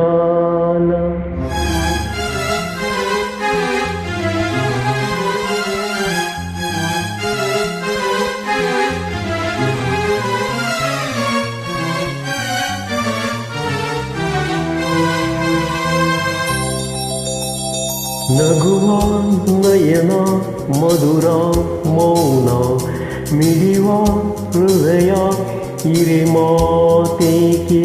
Jnana. நகுவான் Nayana Mathura Mouna மிடிவா ஹயா இறை மாதேகே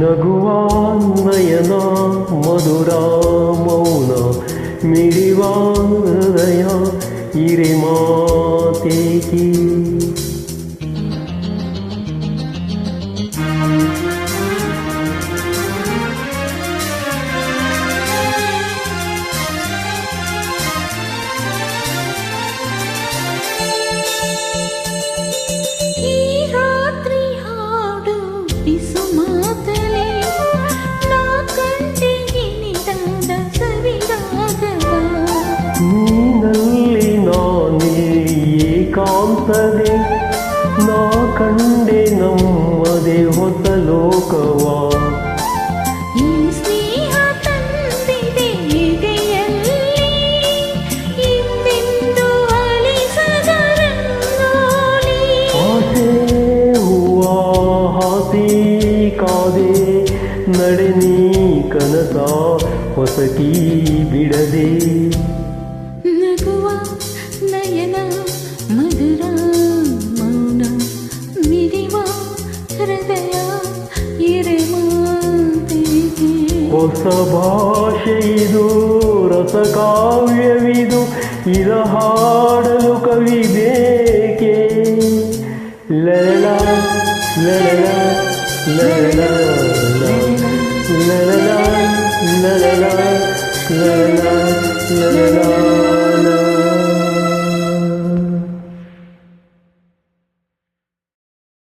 लघुवान् मधुरा मौन मिरिवान् नया इरेमा। ಏಕಾಂತದೆ ನಾ ಕಂಡೆ ನಮ್ಮದೇ ಹೊಸ ಲೋಕವಾ. ಈ ಸ್ನೇಹ ತಂದಿದೆ ಎದೆಯಲ್ಲಿ ಇಂದೆಂದು ಅಳಿಸದ ರಂಗೋಲಿ. ಆಸೆ ಹೂವ ಹಾಸಿ ಕಾದೆ ನಡೆ ನೀ ಕನಸ ಹೊಸಕಿ ಬಿಡದೆ. ನಗುವ ನಯನ ಹೊಸ ಭಾಷೆ ಇದು ರಸಕಾವ್ಯವಿದು ಇದ ಹಾಡಲು ಕವಿ ಬೇಕೆ ಲಲ ಲಲ ಲಲ ಲಲ ಲಲ ಲಲ